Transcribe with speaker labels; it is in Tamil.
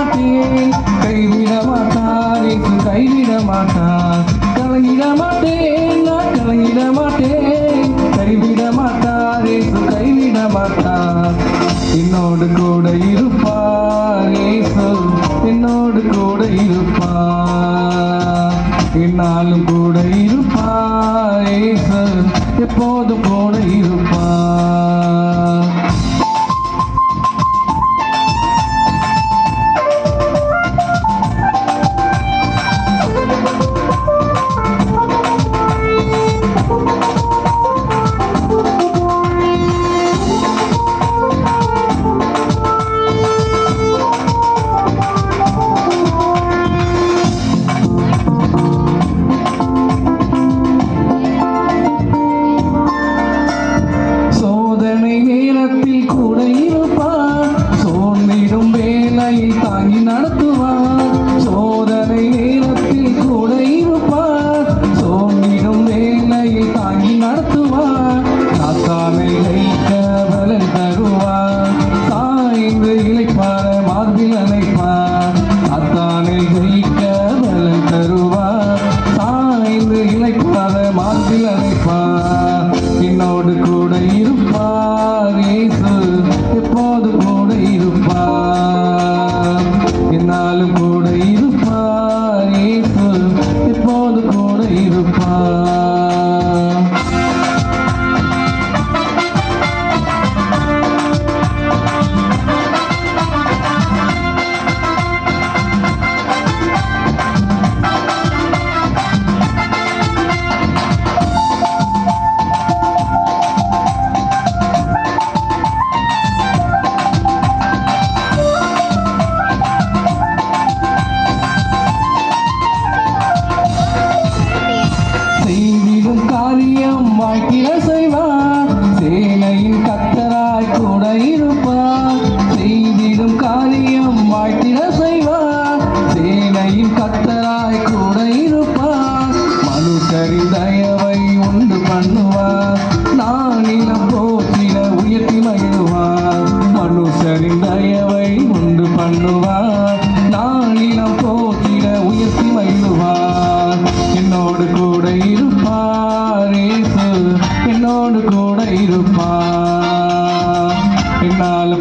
Speaker 1: மாட்டேன். கைவிட மாட்டார் இயேசு கைவிட மாட்டார் கலங்கிட மாட்டேன் நான் கலங்கிட மாட்டேன். கைவிட மாட்டார் இயேசு கைவிட மாட்டார் என்னோடு கூட இருப்பார் இயேசு என்னோடு கூட இருப்பார் என்னாலும் கூட மார்பில் அணைப்பார் இருப்பார்